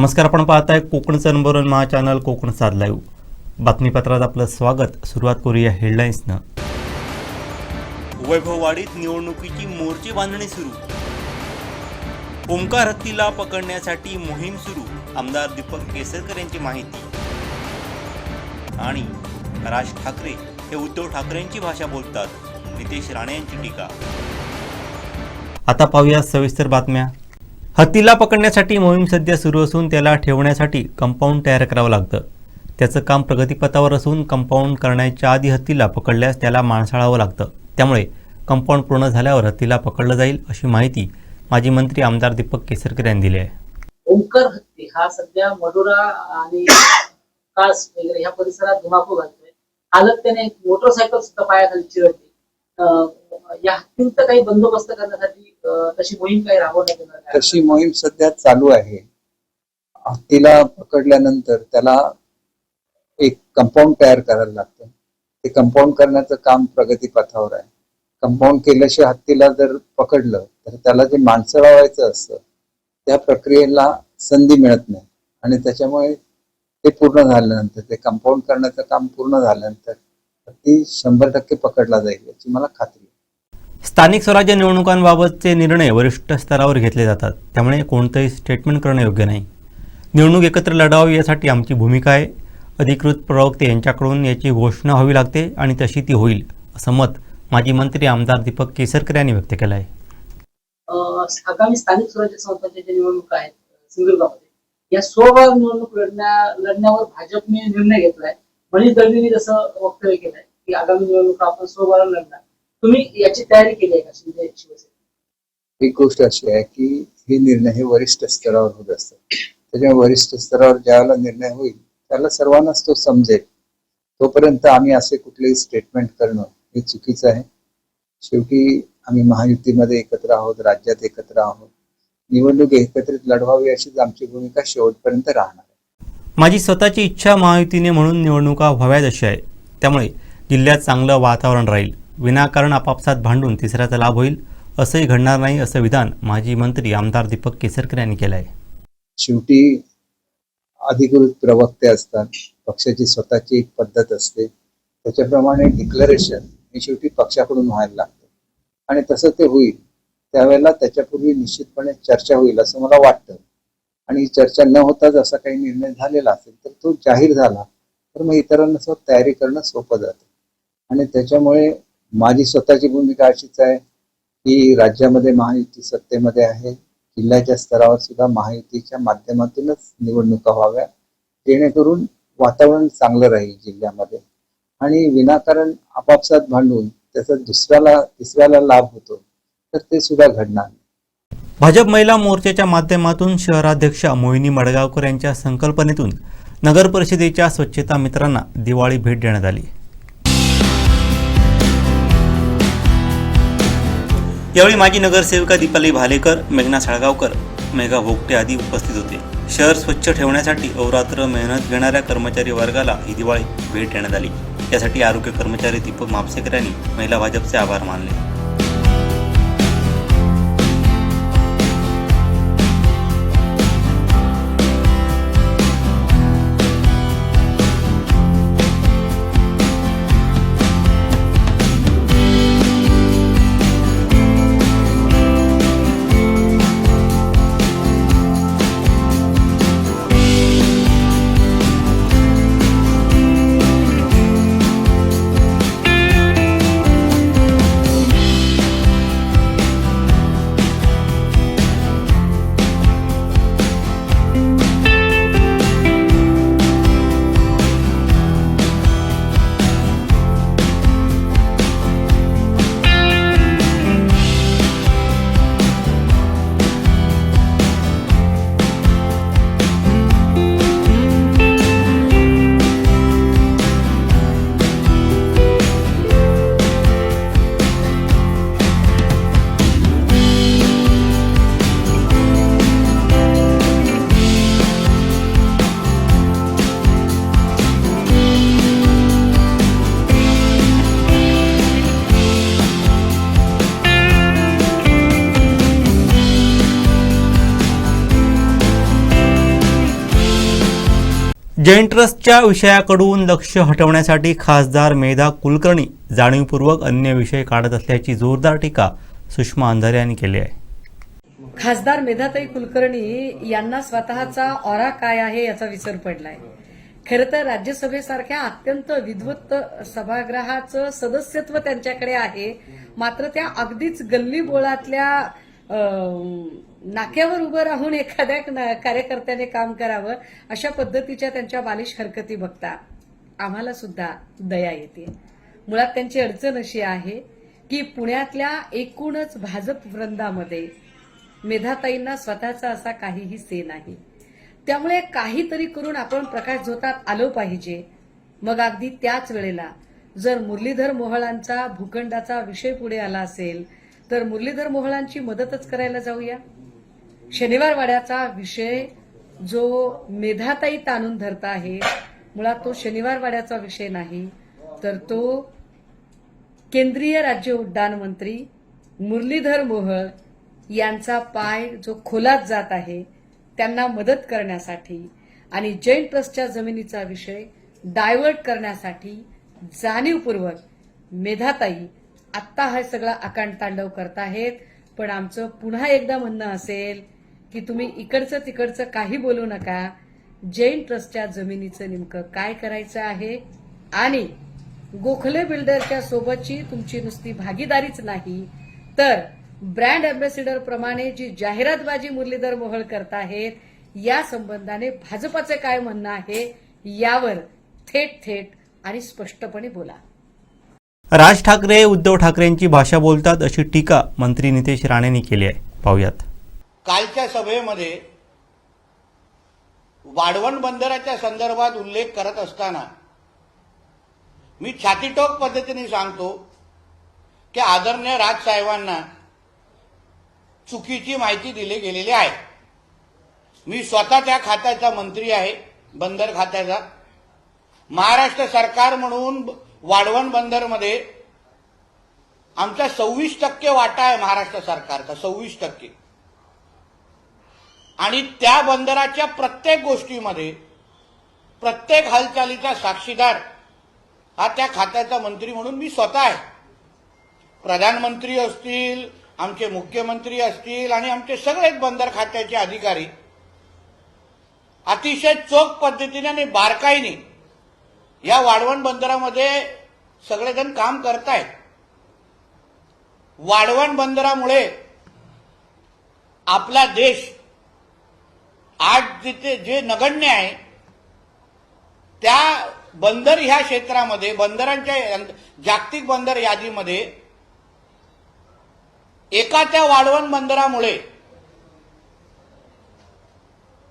नमस्कार आपण पाहताय कोकणचं number one Maha channel Konkan साध लाईव्ह बातमीपत्रात आपलं स्वागत. सुरुवात करूया हेडलाईन्सनं वैभववाडीत निवडणुकीची मोर्चे बांधणी सुरू. ओंकार हत्तीला पकडण्यासाठी मोहीम सुरू आमदार दीपक केसरकर यांची माहिती. आणि राज ठाकरे हे उद्धव ठाकरेंची भाषा बोलतात. नितेश राणे यांची टीका. आता पाहूया सविस्तर बातम्या. हत्तीला पकडण्यासाठी मोहीम सध्या सुरू असून त्याला ठेवण्यासाठी कंपाऊंड तयार करावं लागतं. त्याचं काम प्रगतीपथावर असून कंपाऊंड करण्याच्या आधी हत्तीला पकडल्यास त्याला माणसाळावं लागतं. त्यामुळे कंपाऊंड पूर्ण झाल्यावर हत्तीला पकडलं जाईल अशी माहिती माजी मंत्री आमदार दीपक केसरकर यांनी दिली आहे. ओंकर हत्ती हा सध्या मडुरा आणि कास वगैरे ह्या परिसरात धुमाकूळ घालतोय. हालत त्याने मोटरसायकल सुद्धा पायाखाली चिरडली. या हत्तींचा काही बंदोबस्त करण्यासाठी तशी मोहीम काही राबवण्यात येणार? तशी मोहीम सध्या चालू आहे. हत्तीला पकडल्यानंतर त्याला एक कंपाऊंड तयार करायला लागतं. ते कंपाऊंड करण्याचं काम प्रगतीपथावर आहे. कंपाऊंड केल्याशिवाय हत्तीला जर पकडलं तर त्याला जे माणसं लावायचं असतं त्या प्रक्रियेला संधी मिळत नाही. आणि त्याच्यामुळे ते पूर्ण झाल्यानंतर ते कंपाऊंड करण्याचं काम पूर्ण झाल्यानंतर हत्ती शंभर टक्के पकडला जाईल याची मला खात्री आहे. स्थानिक स्वराज्य निवडणुकांबाबतचे निर्णय वरिष्ठ स्तरावर घेतले जातात. त्यामुळे कोणतंही स्टेटमेंट करणं योग्य नाही. निवडणूक एकत्र लढावी यासाठी आमची भूमिका आहे. अधिकृत प्रवक्ते यांच्याकडून याची घोषणा व्हावी लागते आणि तशी ती होईल असं मत माजी मंत्री आमदार दीपक केसरकर यांनी व्यक्त केलं आहे. आगामी स्थानिक स्वराज्य संस्थांच्या ज्या निवडणुका आहेत सिंधुदुर्गामध्ये या सोळा निवडणूक लढण्या लढण्यावर भाजपने निर्णय घेतलाय. मनीष दळवींनी जसं वक्तव्य केलंय की आगामी निवडणुका आपण सोळा लढणार. तुम्ही याची तयारी केली आहे का शिंदे शिवसेना एक गोष्ट अशी आहे की हे निर्णय हे वरिष्ठ स्तरावर होत असतात. त्याच्यामुळे वरिष्ठ स्तरावर ज्यावेळेला निर्णय होईल त्याला सर्वांनाच तो समजेल. तोपर्यंत आम्ही असे कुठलेही स्टेटमेंट करणं हे चुकीचं आहे. शेवटी आम्ही महायुतीमध्ये एकत्र आहोत राज्यात एकत्र आहोत. निवडणूक एकत्रित लढवावी अशीच आमची भूमिका शेवटपर्यंत राहणार आहे. माझी स्वतःची इच्छा महायुतीने म्हणून निवडणुका व्हाव्यात अशी आहे. त्यामुळे जिल्ह्यात चांगलं वातावरण राहील. विनाकारण आपापसात भांडून तिसऱ्याचा लाभ होईल असंही घडणार नाही असं विधान माजी मंत्री आमदार दीपक केसरकर यांनी केलं आहे शेवटी अधिकृत प्रवक्ते असतात पक्षाची स्वतःची एक पद्धत असते. त्याच्याप्रमाणे डिक्लरेशन हे शेवटी पक्षाकडून व्हायला लागतं. आणि तसं ते होईल त्यावेळेला त्याच्यापूर्वी निश्चितपणे चर्चा होईल असं मला वाटतं. आणि चर्चा न होताच असा काही निर्णय झालेला असेल तर तो जाहीर झाला तर मग इतरांना तयारी करणं सोपं जातं. आणि त्याच्यामुळे माझी स्वतःची भूमिका अशीच आहे की राज्यामध्ये महायुती सत्तेमध्ये आहे. जिल्ह्याच्या स्तरावर सुद्धा महायुतीच्या माध्यमातूनच निवडणुका व्हाव्या. जेणेकरून वातावरण चांगलं राहील जिल्ह्यामध्ये. आणि विनाकारण आपापसात भांडून त्याचा दुसऱ्याला तिसऱ्याला लाभ होतो तर ते सुद्धा घडणार भाजप महिला मोर्चाच्या माध्यमातून शहराध्यक्षा मोहिनी मडगावकर यांच्या संकल्पनेतून नगर परिषदेच्या स्वच्छता मित्रांना दिवाळी भेट देण्यात आली. यावेळी माजी नगरसेविका दीपाली भालेकर मेघना साळगावकर मेघा भोगटे आदी उपस्थित होते. शहर स्वच्छ ठेवण्यासाठी अवरात्र मेहनत घेणाऱ्या कर्मचारी वर्गाला ही दिवाळी भेट देण्यात आली. यासाठी आरोग्य कर्मचारी दीपक मापसेकर यांनी महिला भाजपचे आभार मानले. जैन ट्रस्टच्या विषयाकडून लक्ष हटवण्यासाठी खासदार मेधा कुलकर्णी जाणीवपूर्वक अन्य विषय काढत असल्याची जोरदार टीका सुषमा अंधारे यांनी केली आहे. खासदार मेधाताई कुलकर्णी यांना स्वतःचा ऑरा काय आहे याचा विसर पडलाय. खरं तर राज्यसभेसारख्या अत्यंत विद्वत्त सभागृहाचं सदस्यत्व त्यांच्याकडे आहे. मात्र त्या अगदीच गल्ली बोळातल्या नाक्यावर उभं राहून एखाद्या न- कार्यकर्त्याने काम करावं अशा पद्धतीच्या त्यांच्या बालिश हरकती बघता आम्हाला सुद्धा दया येते. मुळात त्यांची अडचण अशी आहे की पुण्यातल्या एकूणच भाजप वृंदामध्ये मेधाताईंना स्वतःचा असा काहीही से नाही. त्यामुळे काहीतरी करून आपण प्रकाश झोतात आलो पाहिजे. मग अगदी त्याच वेळेला जर मुरलीधर मोहळांचा भूखंडाचा विषय पुढे आला असेल तर मुरलीधर मोहळांची मदतच करायला जाऊया. शनिवार वाड्याचा विषय जो मेधाताई ताणून धरत आहे मुळात तो शनिवार वाड्याचा विषय नाही तर तो केंद्रीय राज्य उड्डाण मंत्री मुरलीधर मोहळ यांचा पाय जो खोलात जात आहे त्यांना मदत करण्यासाठी आणि जैन ट्रस्टच्या जमिनीचा विषय डायव्हर्ट करण्यासाठी जाणीवपूर्वक मेधाताई आत्ता हा सगळा आकांड तांडव करताहेत. पण आमचं पुन्हा एकदा म्हणणं असेल की तुम्ही इकडचं तिकडचं काही बोलू नका. जैन ट्रस्टच्या जमिनीचं नेमकं काय करायचं आहे? आणि गोखले बिल्डरच्या सोबतची तुमची नुसती भागीदारीच नाही तर ब्रँड अँबॅसिडर प्रमाणे जी जाहिरातबाजी मुरलीधर मोहळ करताहेत या संबंधाने भाजपाचे काय म्हणणं आहे यावर थेट थेट आणि स्पष्टपणे बोला. राज ठाकरे उद्धव ठाकरेंची भाषा बोलतात अशी टीका मंत्री नितेश राणेंनी केली आहे. पाहुयात. कालच्या सभेमध्ये वाढवण बंदराच्या संदर्भात उल्लेख करत असताना मी छातीटोक पद्धतीने सांगतो की आदरणीय राजसाहेबांना चुकीची माहिती दिली गेलेली आहे. मी स्वतः त्या खात्याचा मंत्री आहे बंदर खात्याचा. महाराष्ट्र सरकार म्हणून वाढवण बंदरमध्ये आमचा सव्वीस टक्के वाटा आहे महाराष्ट्र सरकारचा सव्वीस टक्के. आणि त्या बंदराच्या प्रत्येक गोष्टीमध्ये प्रत्येक हालचालीचा साक्षीदार हा त्या खात्याचा मंत्री म्हणून मी स्वतः आहे. प्रधानमंत्री असतील आमचे मुख्यमंत्री असतील आणि आमचे सगळेच बंदर खात्याचे अधिकारी अतिशय चोख पद्धतीने आणि बारकाईने या वाढवण बंदरामध्ये सगळेजण काम करतायत. वाढवण बंदरामुळे आपला देश आज जिथे जे नगण्य आहे त्या बंदर ह्या क्षेत्रामध्ये बंदरांच्या जागतिक बंदर यादीमध्ये एका त्या वाढवण बंदरामुळे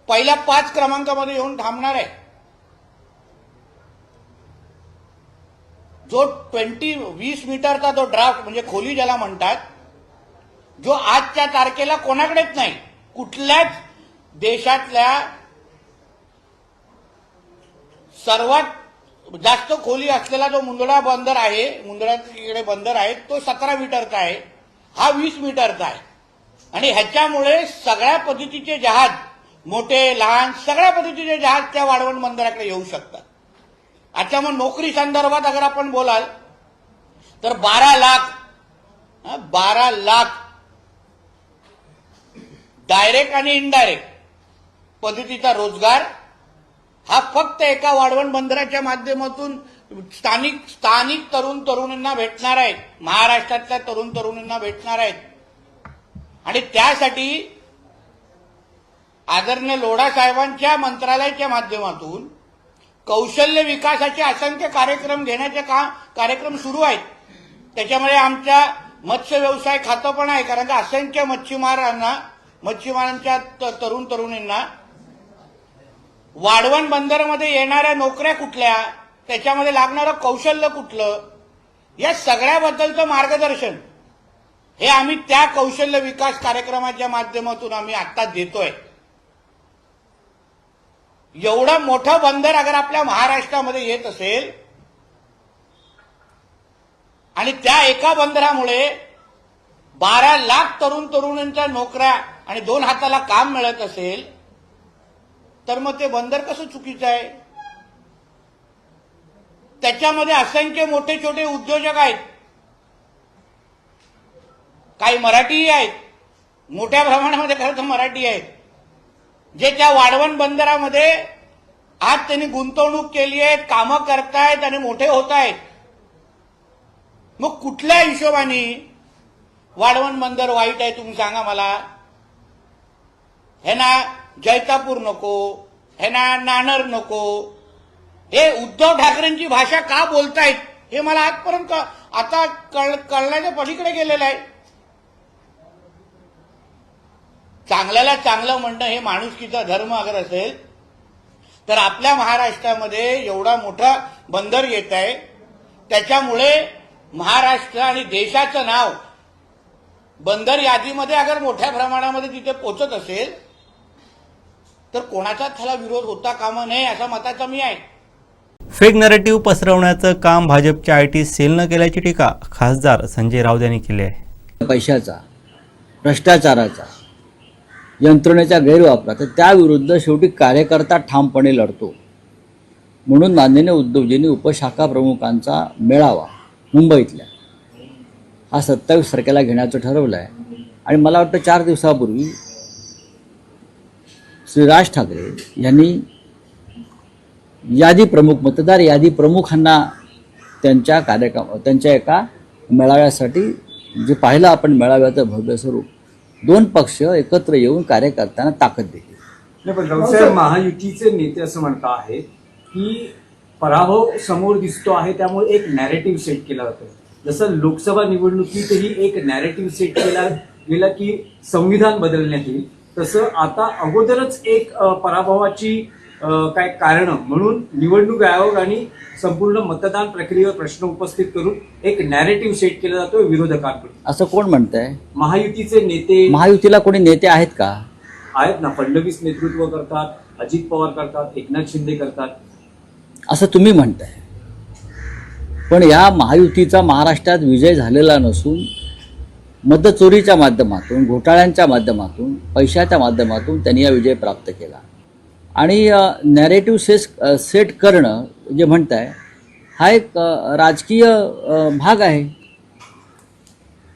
पहिल्या पाच क्रमांकामध्ये येऊन थांबणार आहे. जो ट्वेंटी वीस मीटरचा जो ड्राफ्ट म्हणजे खोली ज्याला म्हणतात जो आजच्या तारखेला कोणाकडेच नाही कुठल्याच देशातल्या सर्वात जास्त खोली असलेला जो मुंदडा बंदर आहे मुंदड्याकडे बंदर आहे तो सतरा मीटरचा आहे. हा वीस मीटरचा आहे. आणि ह्याच्यामुळे सगळ्या पद्धतीचे जहाज मोठे लहान सगळ्या पद्धतीचे जहाज त्या वाढवण बंदराकडे येऊ शकतात. आता मग नोकरी संदर्भात अगर आपण बोलाल तर बारा लाख बारा लाख डायरेक्ट आणि इनडायरेक्ट पद्धतीचा रोजगार हा फक्त एका वाढवण बंदराच्या माध्यमातून स्थानिक स्थानिक तरुण तरुणींना भेटणार आहेत. महाराष्ट्रातल्या तरुण तरुणींना भेटणार आहेत. आणि त्यासाठी आदरणीय लोढा साहेबांच्या मंत्रालयाच्या माध्यमातून कौशल्य विकासाचे असंख्य कार्यक्रम घेण्याचे काम कार्यक्रम सुरू आहेत. त्याच्यामुळे आमच्या मत्स्य व्यवसाय खातं पण आहे कारण का असंख्य मच्छीमारांना मच्छीमारांच्या तरुण तरुणींना वाढवण बंदरमध्ये येणाऱ्या नोकऱ्या कुठल्या त्याच्यामध्ये लागणारं कौशल्य कुठलं या सगळ्याबद्दलचं मार्गदर्शन. हे आम्ही त्या कौशल्य विकास कार्यक्रमाच्या माध्यमातून आम्ही आता देतोय. एवढं मोठं बंदर अगर आपल्या महाराष्ट्रामध्ये येत असेल आणि त्या एका बंदरामुळे बारा लाख तरुण तरुणींच्या नोकऱ्या आणि दोन हाताला काम मिळत असेल तर मग ते बंदर कसं चुकीचं आहे? त्याच्यामध्ये असंख्य मोठे छोटे उद्योजक आहेत. काही मराठीही आहेत. मोठ्या प्रमाणामध्ये खरं तर मराठी आहेत. जे त्या वाढवण बंदरामध्ये आज त्यांनी गुंतवणूक केली आहे कामं करतायत आणि मोठे होत आहेत. मग कुठल्या हिशोबाने वाढवण बंदर वाईट आहे तुम्ही सांगा मला. हे ना जैतापूर नको हे ना नाणार नको. हे उद्धव ठाकरेंची भाषा का बोलतायत हे मला आजपर्यंत आता कळ कळण्याच्या पलीकडे गेलेलं आहे. चांगल्याला चांगलं म्हणणं हे माणुसकीचा धर्म अगर असेल तर आपल्या महाराष्ट्रामध्ये एवढा मोठा बंदर येत आहे त्याच्यामुळे महाराष्ट्र आणि देशाचं नाव बंदर यादीमध्ये अगर मोठ्या प्रमाणामध्ये तिथे पोचत असेल तर कोणाचाच त्याला विरोध होता कामा नये असा मताचा मी आहे. फेक नरेटिव्ह पसरवण्याचं काम भाजपच्या आय टी सेलनं केल्याची टीका खासदार संजय राऊत यांनी केली आहे. पैशाचा भ्रष्टाचाराचा यंत्रणेच्या गैरवापराचा त्याविरुद्ध शेवटी कार्यकर्ता ठामपणे लढतो. म्हणून माननीय उद्धवजींनी उपशाखा प्रमुखांचा मेळावा मुंबईतल्या हा सत्तावीस तारखेला घेण्याचं ठरवलं आहे आणि मला वाटतं चार दिवसापूर्वी श्री राज ठाकरे यांनी यादी प्रमुख मतदार यादी प्रमुखांना त्यांच्या कार्यक्रम त्यांच्या एका मेळाव्यासाठी जे पाहिलं आपण मेळाव्याचं भव्य स्वरूप दोन पक्ष एकत्र येऊन कार्यकर्त्यांना ताकद दिली. पण महायुतीचे नेते असं म्हणता आहे की पराभव समोर दिसतो आहे त्यामुळे एक नॅरेटिव्ह सेट केला जातो. जसं लोकसभा निवडणुकीतही एक नॅरेटिव्ह सेट केला गेला की संविधान बदलण्यात येईल. तसं आता अगोदरच एक पराभवाची काय कारण म्हणून निवडणूक आयोग आणि संपूर्ण मतदान प्रक्रियेवर प्रश्न उपस्थित करून एक नॅरेटिव्ह सेट केला जातो विरोधकांकडून. असं कोण म्हणतंय? महायुतीचे नेते महायुतीला कोणी नेते आहेत का? आहेत ना फडणवीस नेतृत्व करतात अजित पवार करतात एकनाथ शिंदे करतात. असं तुम्ही म्हणताय. पण या महायुतीचा महाराष्ट्रात विजय झालेला नसून मतचोरीच्या माध्यमातून घोटाळ्यांच्या माध्यमातून पैशाच्या माध्यमातून त्यांनी हा विजय प्राप्त केला. आणि नॅरेटिव्ह सेस सेट करणं जे म्हणताय हा एक राजकीय भाग आहे.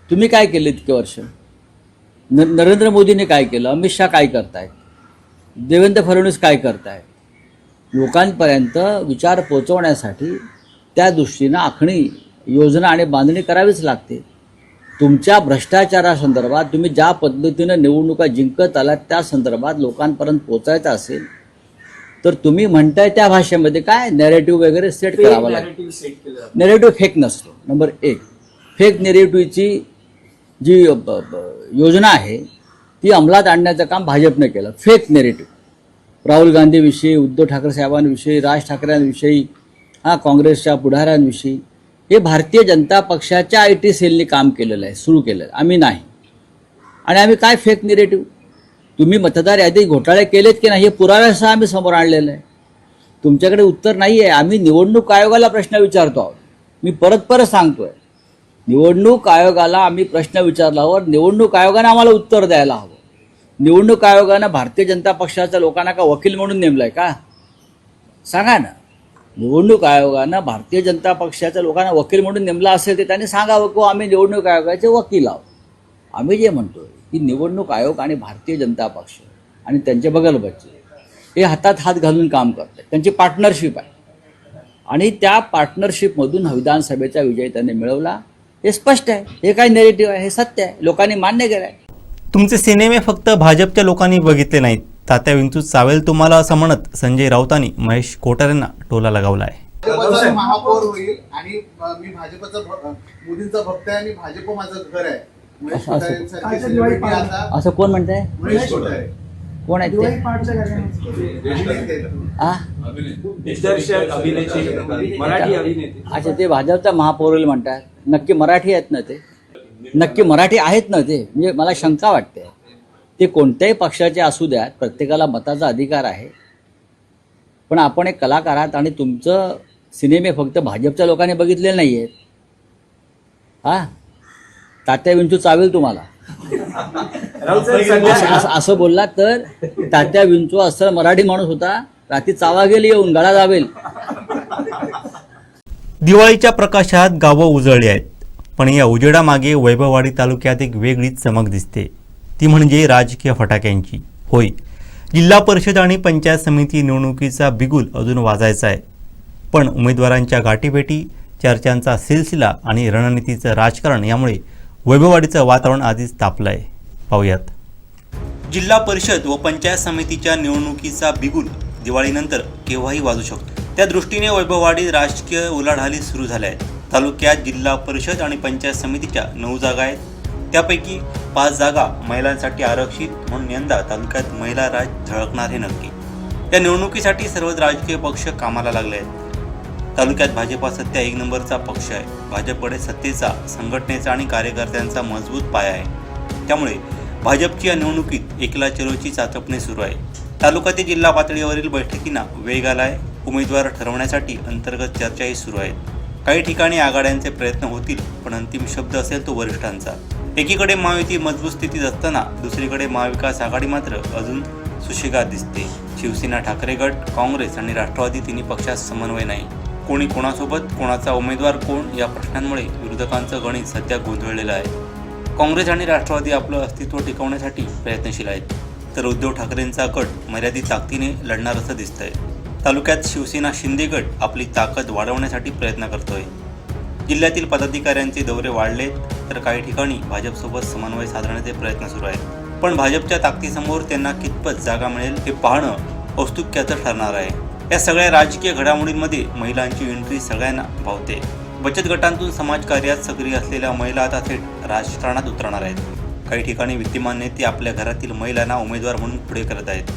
तुम्ही काय केले इतके वर्ष? न नरेंद्र मोदीने काय केलं? अमित शहा काय करतायत? देवेंद्र फडणवीस काय करतायत? लोकांपर्यंत विचार पोचवण्यासाठी त्या दृष्टीनं आखणी योजना आणि बांधणी करावीच लागते. तुमच्या भ्रष्टाचारासंदर्भात तुम्ही ज्या पद्धतीनं निवडणुका जिंकत आलात त्या संदर्भात लोकांपर्यंत पोचायचं असेल तर तुम्ही म्हणताय त्या भाषेमध्ये काय? नॅरेटिव्ह वगैरे सेट करावं लागेल. नॅरेटिव्ह फेक नसतो. नंबर एक फेक नेरेटिव्हची जी योजना आहे ती अंमलात आणण्याचं काम भाजपने केलं. फेक नेरेटिव्ह राहुल गांधीविषयी उद्धव ठाकरे साहेबांविषयी राज ठाकरेंविषयी हा काँग्रेसच्या पुढाऱ्यांविषयी हे भारतीय जनता पक्षाच्या आय टी सेलने काम केलेलं आहे सुरू केलेलं आहे. आम्ही नाही. आणि आम्ही काय फेक निरेटिव्ह तुम्ही मतदार यादी घोटाळे केलेत की नाही हे पुराव्यासह आम्ही समोर आणलेलं आहे. तुमच्याकडे उत्तर नाही आहे. आम्ही निवडणूक आयोगाला प्रश्न विचारतो आहोत. मी परत परत सांगतोय. निवडणूक आयोगाला आम्ही प्रश्न विचारल्यावर निवडणूक आयोगाने आम्हाला उत्तर द्यायला हवं. निवडणूक आयोगानं भारतीय जनता पक्षाच्या लोकांना का वकील म्हणून नेमलं आहे का? सांगा ना. निवडणूक आयोगानं भारतीय जनता पक्षाच्या लोकांना वकील म्हणून नेमला असेल ते त्यांनी सांगावं की आम्ही निवडणूक आयोगाचे वकील आहोत. आम्ही जे म्हणतोय की निवडणूक आयोग आणि भारतीय जनता पक्ष आणि त्यांचे बगलबच्चे हे हातात हात घालून काम करतात. त्यांची पार्टनरशिप आहे. आणि त्या पार्टनरशिपमधून विधानसभेचा विजय त्यांनी मिळवला. हे स्पष्ट आहे. हे काय नेरेटिव्ह आहे. हे सत्य आहे. लोकांनी मान्य केलं आहे तुमचे सिनेमे फक्त भाजपच्या लोकांनी बघितले नाहीत. तात्या विंचू चावेल तुम्हाला असं म्हणत संजय राऊतांनी महेश कोठारेंना टोला लगावला आहे महापौर होईल आणि मी भाजपचा मोदींचा भक्त आहे आणि भाजप माझं घर आहे. महेश असं- कोण म्हणतंय? कोण आहेत अच्छा. ते भाजपचा महापौर म्हणतात. नक्की मराठी आहेत ना ते? नक्की मराठी आहेत ना ते? म्हणजे मला शंका वाटते. ते कोणत्याही पक्षाचे असू द्यात प्रत्येकाला मताचा अधिकार आहे. पण आपण एक कलाकार आहात आणि तुमचं सिनेमे फक्त भाजपच्या लोकांनी बघितलेले नाही आहेत हा? तात्या विंचू चावेल तुम्हाला. असं बोललात तर तात्या विंचू असं मराठी माणूस होता रात्री चावा गेली येऊन गळा जावेल. दिवाळीच्या प्रकाशात गावं उजळली आहेत पण या उजेडामागे वैभववाडी तालुक्यात एक वेगळीच चमक दिसते. ती म्हणजे राजकीय फटाक्यांची. होय. जिल्हा परिषद आणि पंचायत समिती निवडणुकीचा बिगुल अजून वाजायचा आहे. पण उमेदवारांच्या गाठीभेटी चर्चांचा सिलसिला आणि रणनीतीचं राजकारण यामुळे वैभववाडीचं वातावरण आधीच तापलं आहे पाहूयात. जिल्हा परिषद व पंचायत समितीच्या निवडणुकीचा बिगुल दिवाळीनंतर केव्हाही वाजू शकतो. त्या दृष्टीने वैभववाडीत राजकीय उलाढाली सुरू झाल्या आहेत. तालुक्यात जिल्हा परिषद आणि पंचायत समितीच्या नऊ जागा आहेत. त्यापैकी पाच जागा महिलांसाठी आरक्षित म्हणून यंदा तालुक्यात महिला राज झळकणार हे नक्की. या निवडणुकीसाठी सर्वच राजकीय पक्ष कामाला लागले आहेत. तालुक्यात भाजपा सध्या एक नंबरचा पक्ष आहे. भाजपकडे सत्तेचा संघटनेचा आणि कार्यकर्त्यांचा मजबूत पाया आहे. त्यामुळे भाजपची या निवडणुकीत एकला चलोची चाचपणी सुरू आहे. तालुक्यातील जिल्हा पातळीवरील बैठकींना वेग आला आहे. उमेदवार ठरवण्यासाठी अंतर्गत चर्चाही सुरू आहेत. काही ठिकाणी आघाड्यांचे प्रयत्न होतील पण अंतिम शब्द असेल तो वरिष्ठांचा. एकीकडे महायुती मजबूत स्थितीत असताना दुसरीकडे महाविकास आघाडी मात्र अजून सुशिगात दिसते. शिवसेना ठाकरे गट काँग्रेस आणि राष्ट्रवादी तिन्ही पक्षात समन्वय नाही. कोणी कोणासोबत कोणाचा उमेदवार कोण या प्रश्नांमुळे विरोधकांचं गणित सध्या गोंधळलेलं आहे. काँग्रेस आणि राष्ट्रवादी आपलं अस्तित्व टिकवण्यासाठी प्रयत्नशील आहेत. तर उद्धव ठाकरेंचा गट मर्यादित ताकदीने लढणार असं दिसतंय. तालुक्यात शिवसेना शिंदे गट आपली ताकद वाढवण्यासाठी प्रयत्न करतोय. जिल्ह्यातील पदाधिकाऱ्यांचे दौरे वाढलेत तर काही ठिकाणी भाजपसोबत समन्वय साधण्याचे प्रयत्न सुरू आहेत. पण भाजपच्या ताकदीसमोर त्यांना कितपत जागा मिळेल हे पाहणं औत्सुक्याचं ठरणार आहे. या सगळ्या राजकीय घडामोडींमध्ये महिलांची एंट्री सगळ्यांना भावते. बचत गटांतून समाजकार्यात सक्रिय असलेल्या महिला आता थेट राजकारणात उतरणार आहेत. काही ठिकाणी विद्यमान नेते आपल्या घरातील महिलांना उमेदवार म्हणून पुढे करत आहेत.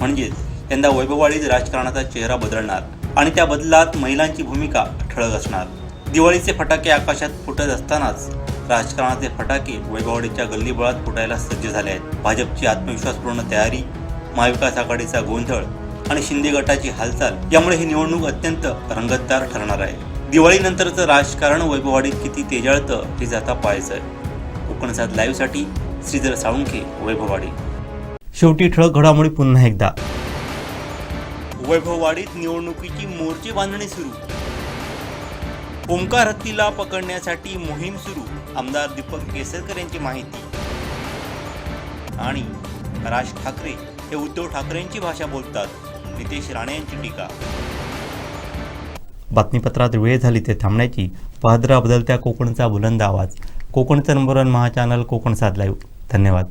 म्हणजेच यंदा वैभववाडीत राजकारणाचा चेहरा बदलणार आणि त्या बदलात महिलांची भूमिका ठळक असणार. दिवाळीचे फटाके आकाशात फुटत असतानाच राजकारणाचे फटाके वैभववाडीच्या गल्लीबोळात फुटायला सज्ज झाले आहेत. भाजपची आत्मविश्वासपूर्ण तयारी महाविकास आघाडीचा गोंधळ आणि शिंदे गटाची हालचाल यामुळे ही निवडणूक अत्यंत रंगतदार ठरणार आहे. दिवाळीनंतरचं राजकारण वैभववाडीत किती तेजाळतं हे जाता पाहायचं आहे कोकण सात लाईव्हसाठी श्रीधर साळुंखे वैभववाडी. शेवटी ठळक घडामोडी पुन्हा एकदा. वैभववाडीत निवडणुकीची मोर्चे बांधणी सुरू. ओंकार हत्तीला पकडण्यासाठी मोहीम सुरू. आमदार दीपक केसरकर यांची माहिती. आणि राज ठाकरे हे उद्धव ठाकरेंची भाषा बोलतात. नितेश राणे यांची टीका. बातमीपत्रात वेळ झाली ते थांबण्याची. पाहद्रा बदलत्या कोकणचा बुलंद आवाज. कोकणचं number one Maha channel Konkan साध लाईव्ह धन्यवाद.